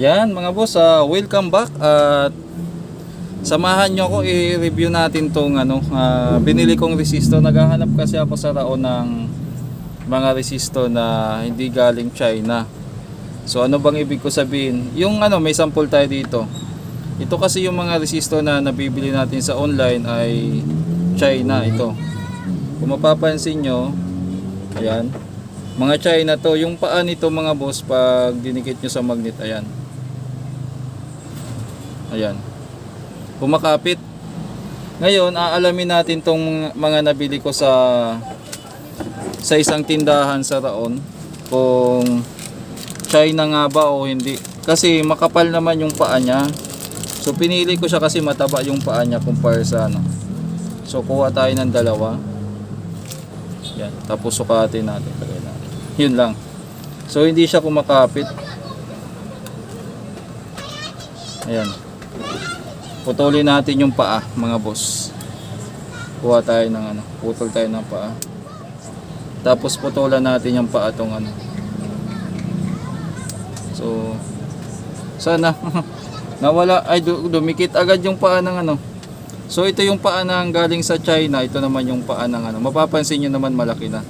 Yan mga boss, ah, welcome back at samahan nyo ako i-review natin tong ano, ah, binili kong resistor. Naghahanap kasi ako sa raon ng mga resistor na hindi galing China. So ano bang ibig ko sabihin? Yung ano, may sample tayo dito. Ito kasi yung mga resistor na nabibili natin sa online ay China ito. Kung mapapansin nyo, ayan, mga China to, yung paa nito mga boss pag dinikit nyo sa magnet, ayan. Ayan. Kumakapit. Ngayon, aalamin natin tong mga nabili ko sa sa isang tindahan sa Raon kung China nga ba o hindi. Kasi makapal naman yung paa niya. So pinili ko siya kasi mataba yung paa niya kumpara sa ano. So kuha tayo ng dalawa. Yan, tapos sukatin natin. Yun lang. So hindi siya kumakapit. Ayan. Putulin natin yung paa, mga boss. Kuha tayo ng ano, putol tayo ng paa. Tapos putulan natin yung paa tong ano. So sana nawala ay du- dumikit agad yung paa ng ano. So ito yung paa ng galing sa China, ito naman yung paa ng ano. Mapapansin niyo naman malaki na.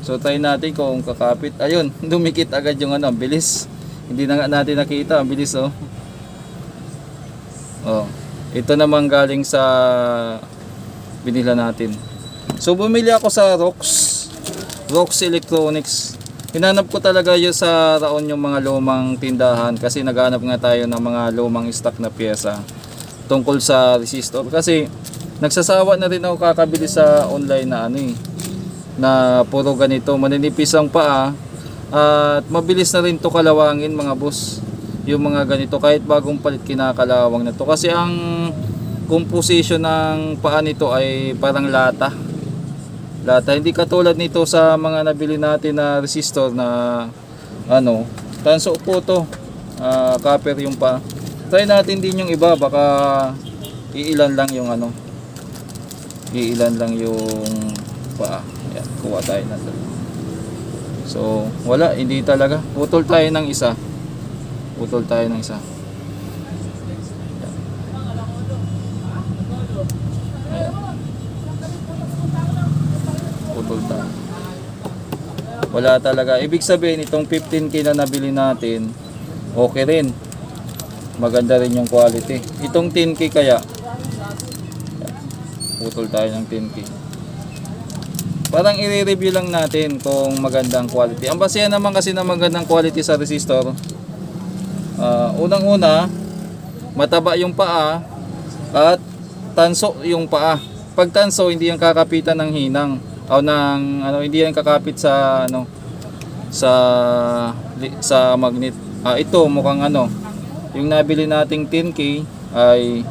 So try natin kung kakapit. Ayun, dumikit agad yung ano, bilis. Hindi na nga natin nakita, ang bilis oh. Oh. Ito naman galing sa binila natin. So bumili ako sa Rox. Rox Electronics. Hinanap ko talaga yun sa raon yung mga lumang tindahan kasi naghanap nga tayo ng mga lumang stock na pyesa tungkol sa resistor kasi nagsasawa na rin ako kakabili sa online na ano eh na puro ganito maninipis ang paa at mabilis na rin to kalawangin mga boss yung mga ganito kahit bagong palit kinakalawang na to. Kasi ang composition ng paa nito ay parang lata. Lata. Hindi katulad nito sa mga nabili natin na resistor na ano tanso po to. Ah, copper yung pa try natin din yung iba. Baka iilan lang yung ano iilan lang yung paa. Yan kuha tayo na so wala. Hindi talaga. Putol tayo ng isa putol tayo ng isa. Putol tayo. Wala talaga. Ibig sabihin itong 15k na nabili natin okay rin. Maganda rin yung quality. Itong 10k kaya putol tayo ng 10k parang i-review lang natin kung magandang quality. Ang basehan naman kasi na magandang quality sa resistor unang-una, mataba yung paa at tanso yung paa. Pag tanso, hindi yan kakapitan ng hinang o ng ano, hindi yan kakapit sa ano sa sa magnet. Ah, ito mukhang ano, yung nabili nating 10k ay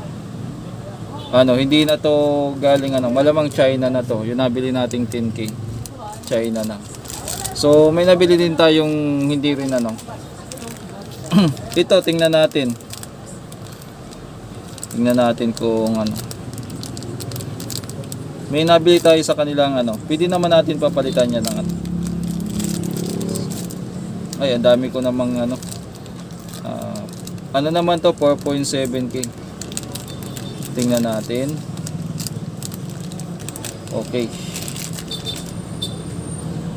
ano, hindi na to galing ano, malamang China na to. Yung nabili nating 10k. China na. So, may nabili din tayong hindi rin ano, ito tingnan natin. Tingnan natin kung ano. May nabili tayo sa kanilang ano. Pwede naman natin papalitan yan ng ano. Ay ang dami ko namang ano. Ah, ano naman to? 4.7k tingnan natin. Okay.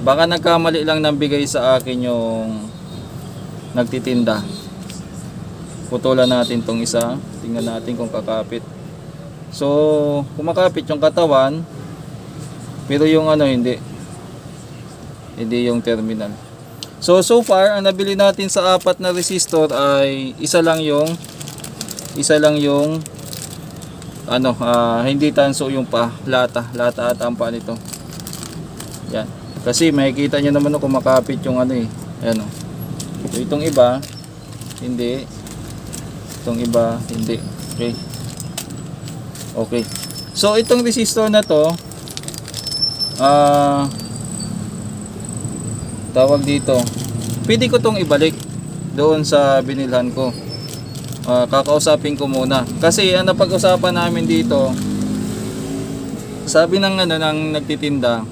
Baka nagkamali lang ng bigay sa akin yung nagtitinda. Putulan natin tong isa. Tingnan natin kung kakapit. So, kumakapit yung katawan. Pero yung ano hindi. Hindi yung terminal. So, so far, ang nabili natin sa apat na resistor ay isa lang yung isa lang yung ano, ah, hindi tanso yung pa, lata, lata at ang pa nito. Yan. Kasi makikita nyo naman no, kumakapit yung ano eh. Ayan o. So, itong iba, hindi. Itong iba, hindi. Okay. Okay. So, itong resistor na to, ah, tawag dito, pwede ko tong ibalik doon sa binilhan ko. Ah, kakausapin ko muna. Kasi ang napag-usapan namin dito, sabi ng ano ng nagtitinda,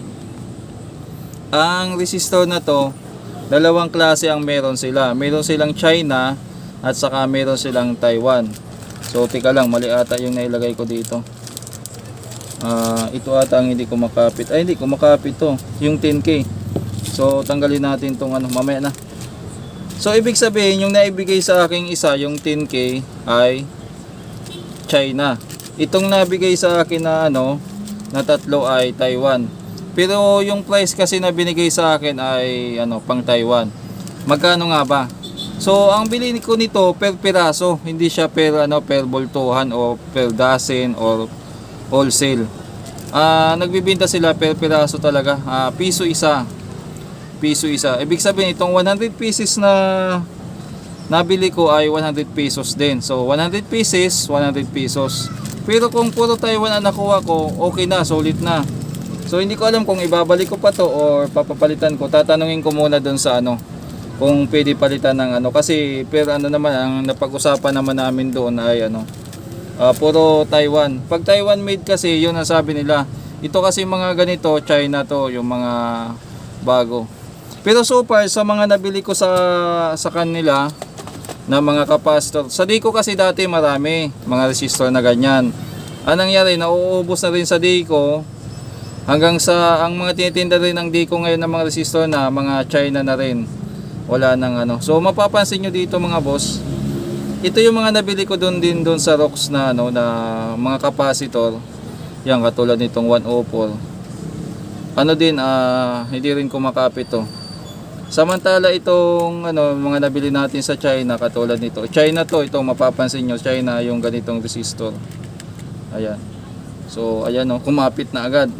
ang resistor na to, dalawang klase ang meron sila. Meron silang China At saka meron silang Taiwan. So, tika lang, mali ata yung nailagay ko dito. Ah, ito ata ang hindi ko makapit. Ay, hindi ko makapit to. Yung 10K. So, tanggalin natin tong ano, mamaya na. So, ibig sabihin, yung naibigay sa aking isa, yung 10K, ay China. Itong nabigay sa akin na ano, na tatlo ay Taiwan. Pero yung price kasi na binigay sa akin ay ano, pang Taiwan. Magkano nga ba? So, ang bili ko nito per piraso, hindi siya per ano, per boltuhan o per dozen or wholesale. Ah, nagbibenta sila per piraso talaga. Ah, piso isa. Piso isa. Ibig sabihin itong 100 pieces na nabili ko ay 100 pesos din. So 100 pieces, 100 pesos. Pero kung puro Taiwan ang nakuha ko, okay na, solid na. So hindi ko alam kung ibabalik ko pa to or papapalitan ko. Tatanungin ko muna doon sa ano, kung pwede palitan ng ano. Kasi pero ano naman, ang napag-usapan naman namin doon ay ano, ah, puro Taiwan. Pag Taiwan made kasi, yun ang sabi nila. Ito kasi mga ganito, China to, yung mga bago. Pero so far, sa mga nabili ko sa, sa kanila, na mga kapasitor. Sa Dico kasi dati marami, mga resistor na ganyan. Ang nangyari, nauubos na rin sa Dico, hanggang sa, ang mga tinitinda rin ng Dico ngayon ng mga resistor na, mga China na rin. Wala nang ano. So, mapapansin nyo dito mga boss, ito yung mga nabili ko doon din doon sa rocks na ano na mga kapasitor. Yan katulad nitong 104. Ano din ah hindi rin kumakapit to. Samantala itong ano mga nabili natin sa China katulad nito. China to, ito mapapansin nyo, China yung ganitong resistor. Ayan. So ayan oh, kumapit na agad.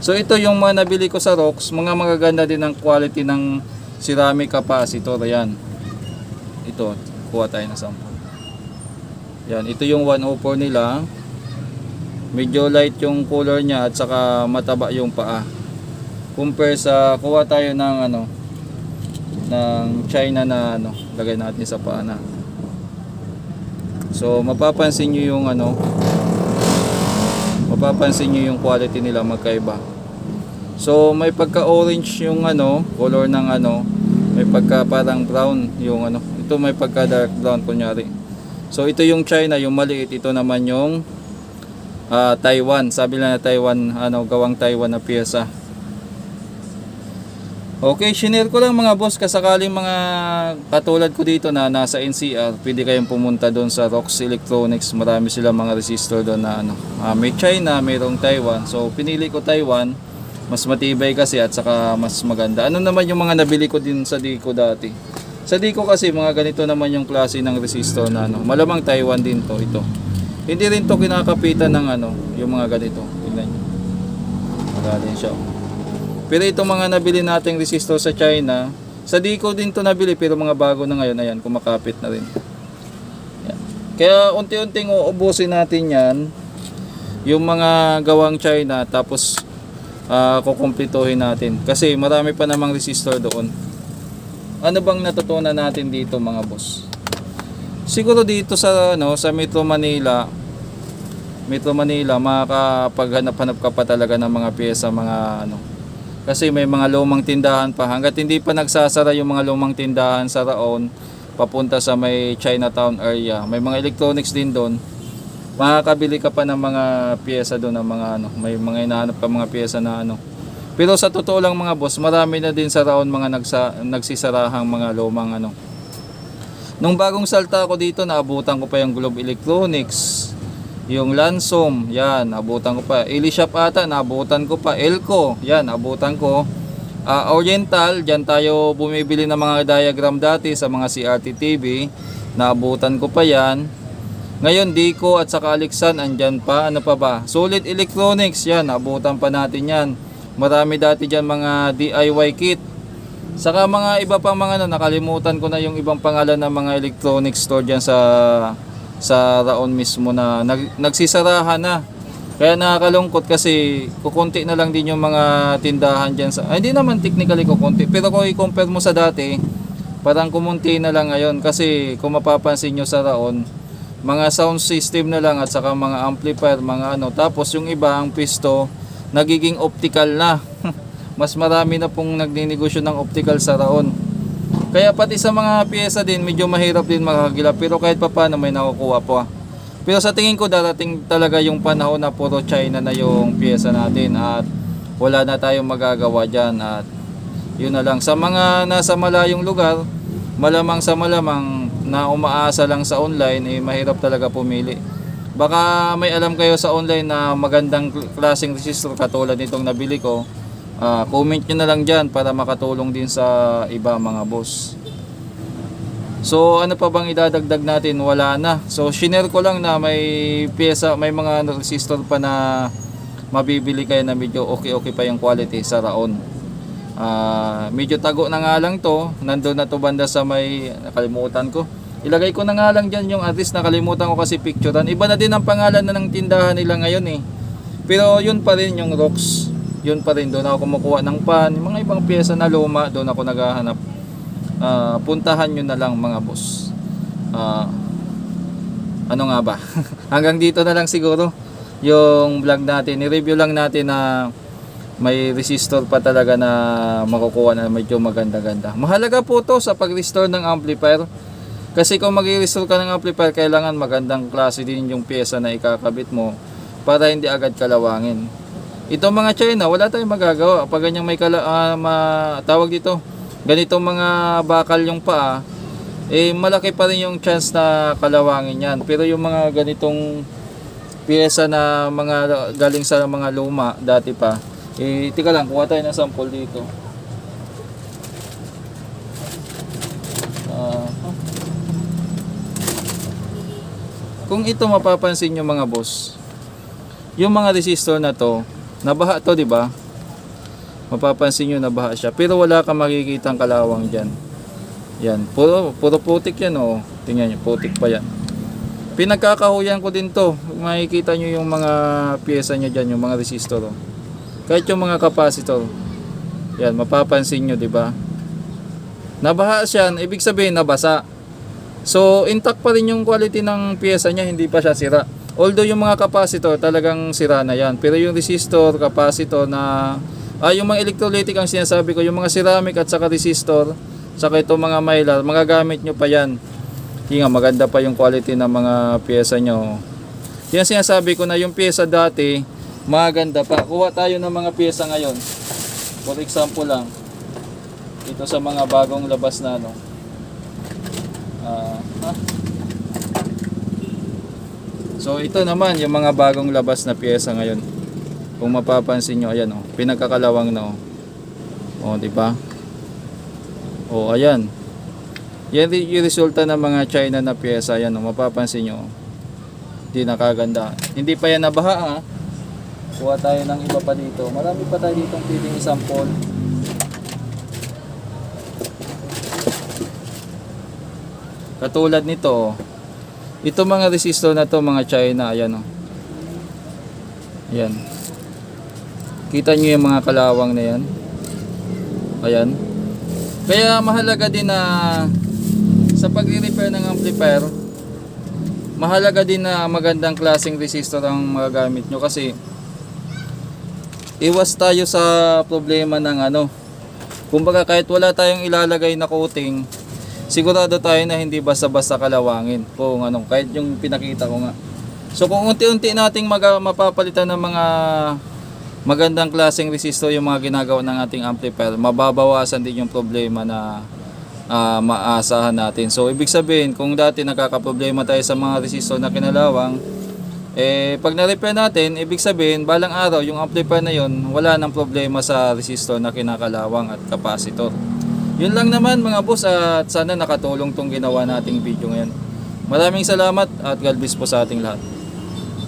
So ito yung mga nabili ko sa rocks, mga magaganda din ang quality ng ceramic capacitor. Ayan. Ito, kuha tayo ng sample. Yan, ito yung 104 nila. Medyo light yung color niya at saka mataba yung paa. Compare sa kuha tayo ng ano ng China na ano, lagay natin sa paa na. So, mapapansin niyo yung ano mapapansin niyo yung quality nila magkaiba. So, may pagka-orange yung ano, color ng ano, may pagka parang brown yung ano, ito may pagka dark brown kunyari. So, ito yung China, yung maliit, ito naman yung ah, Taiwan. Sabi lang na Taiwan, ano, gawang Taiwan na piyesa. Okay, shinare ko lang mga boss kasakaling mga katulad ko dito na nasa NCR, pwede kayong pumunta doon sa Rox Electronics. Marami sila mga resistor doon na ano. Ah, may China, mayroong Taiwan. So pinili ko Taiwan, mas matibay kasi at saka mas maganda. Ano naman yung mga nabili ko din sa Dico dati? Sa Dico kasi mga ganito naman yung klase ng resistor na ano. Malamang Taiwan din to ito. Hindi rin to kinakapitan ng ano, yung mga ganito. Tingnan niyo. Magaling siya. Pero itong mga nabili nating resistor sa China, sa Dico din to nabili pero mga bago na ngayon, ayan, kumakapit na rin. Yan. Kaya unti-unting uubusin natin yan, yung mga gawang China, tapos uh, kukumplituhin natin. Kasi marami pa namang resistor doon. Ano bang natutunan natin dito mga boss? Siguro dito sa ano sa Metro Manila, Metro Manila, makakapaghanap-hanap ka pa talaga ng mga pyesa, mga ano, kasi may mga lumang tindahan pa. Hanggat hindi pa nagsasara yung mga lumang tindahan sa Raon, papunta sa may Chinatown area. May mga electronics din doon. Makakabili ka pa ng mga pyesa doon ng mga ano, may mga hinahanap ka mga pyesa na ano. Pero sa totoo lang mga boss, marami na din sa Raon mga nagsa, nagsisarahang mga lumang ano. Nung bagong salta ako dito, naabutan ko pa yung Globe Electronics. Yung Lansom, yan, abutan ko pa. Elishop ata, naabutan ko pa. Elco, yan, abutan ko. Ah, Oriental, dyan tayo bumibili ng mga diagram dati sa mga CRT TV. Naabutan ko pa yan. Ngayon, Dico at saka Alexan, andyan pa. Ano pa ba? Solid Electronics, yan, abutan pa natin yan. Marami dati dyan mga DIY kit. Saka mga iba pang mga ano, nakalimutan ko na yung ibang pangalan ng mga electronics store dyan sa sa Raon mismo na nag, nagsisarahan na. Kaya nakakalungkot kasi kukunti na lang din yung mga tindahan dyan sa... Ay, hindi naman technically kukunti. Pero kung i-compare mo sa dati, parang kumunti na lang ngayon. Kasi kung mapapansin nyo sa Raon, mga sound system na lang at saka mga amplifier, mga ano. Tapos yung iba, ang pisto, nagiging optical na. Mas marami na pong nagninegosyo ng optical sa Raon. Kaya pati sa mga pyesa din, medyo mahirap din makakagilap. Pero kahit pa paano may nakukuha po. Pero sa tingin ko darating talaga yung panahon na puro China na yung pyesa natin at wala na tayong magagawa dyan at yun na lang. Sa mga nasa malayong lugar, malamang sa malamang na umaasa lang sa online, eh mahirap talaga pumili. Baka may alam kayo sa online na magandang kl- klaseng resistor katulad nitong nabili ko. Ah, comment nyo na lang dyan para makatulong din sa iba mga boss. So ano pa bang idadagdag natin? Wala na. So shinare ko lang na may pyesa, may mga resistor pa na mabibili kayo na medyo okay-okay pa yung quality sa Raon. Ah, medyo tago na nga lang to. Nandun na to banda sa may nakalimutan ko. Ilagay ko na nga lang dyan yung at least nakalimutan ko kasi picturean. Iba na din ang pangalan na ng tindahan nila ngayon eh. Pero yun pa rin yung rocks. Yun pa rin doon ako kumukuha ng pan, mga ibang pyesa na luma, doon ako naghahanap. Ah, puntahan nyo na lang mga boss. Ah, ano nga ba? Hanggang dito na lang siguro yung vlog natin. I-review lang natin na may resistor pa talaga na makukuha na medyo maganda-ganda. Mahalaga po to sa pag-restore ng amplifier. Kasi kung mag-restore ka ng amplifier, kailangan magandang klase din yung pyesa na ikakabit mo para hindi agad kalawangin. Ito mga China, wala tayong magagawa. Pag ganyang may kala, ah, ma- tawag dito, ganitong mga bakal yung paa, eh malaki pa rin yung chance na kalawangin yan. Pero yung mga ganitong pyesa na mga galing sa mga luma dati pa, eh tika lang, kuha tayo ng sample dito. Ah, kung ito mapapansin nyo mga boss, yung mga resistor na to, nabaha to, di ba? Mapapansin nyo nabaha siya. Pero wala kang makikitang kalawang dyan. Yan, puro, puro putik yan oh. Tingnan nyo, putik pa yan. Pinagkakahuyan ko din to. Makikita nyo yung mga pyesa nyo dyan, yung mga resistor. Oh. Kahit yung mga capacitor. Yan, mapapansin nyo, di ba? Nabaha siya, ibig sabihin nabasa. So, intact pa rin yung quality ng pyesa niya, hindi pa siya sira. Although yung mga capacitor talagang sira na yan. Pero yung resistor, capacitor na... Ah, yung mga electrolytic ang sinasabi ko, yung mga ceramic at saka resistor, saka itong mga mylar, magagamit nyo pa yan. Nga, maganda pa yung quality ng mga pyesa nyo. Yan sinasabi ko na yung pyesa dati, maganda pa. Kuha tayo ng mga pyesa ngayon. For example lang, ito sa mga bagong labas na ano. Ah, ha? So ito naman yung mga bagong labas na pyesa ngayon. Kung mapapansin nyo, ayan oh, pinagkakalawang na oh. Oh, di ba? Oh, ayan. Yan yung resulta ng mga China na pyesa, ayan oh, mapapansin nyo. Hindi nakaganda. Hindi pa yan nabaha ha. Kuha tayo ng iba pa dito. Marami pa tayo ditong pwedeng sample. Katulad nito, ito mga resistor na to mga China, ayan oh. Ayan. Kita nyo yung mga kalawang na yan. Ayan. Kaya mahalaga din na sa pagre-repair ng amplifier, mahalaga din na magandang klaseng resistor ang magagamit nyo kasi iwas tayo sa problema ng ano. Kumbaga kahit wala tayong ilalagay na coating, sigurado tayo na hindi basta-basta kalawangin kung anong kahit yung pinakita ko nga. So kung unti-unti nating maga, mapapalitan ng mga magandang klaseng resistor yung mga ginagawa ng ating amplifier, mababawasan din yung problema na ah, maasahan natin. So ibig sabihin, kung dati nakakaproblema tayo sa mga resistor na kinalawang, eh pag na-repair natin, ibig sabihin, balang araw yung amplifier na yon wala nang problema sa resistor na kinakalawang at capacitor. Yun lang naman mga boss at sana nakatulong tong ginawa nating video ngayon. Maraming salamat at God bless po sa ating lahat.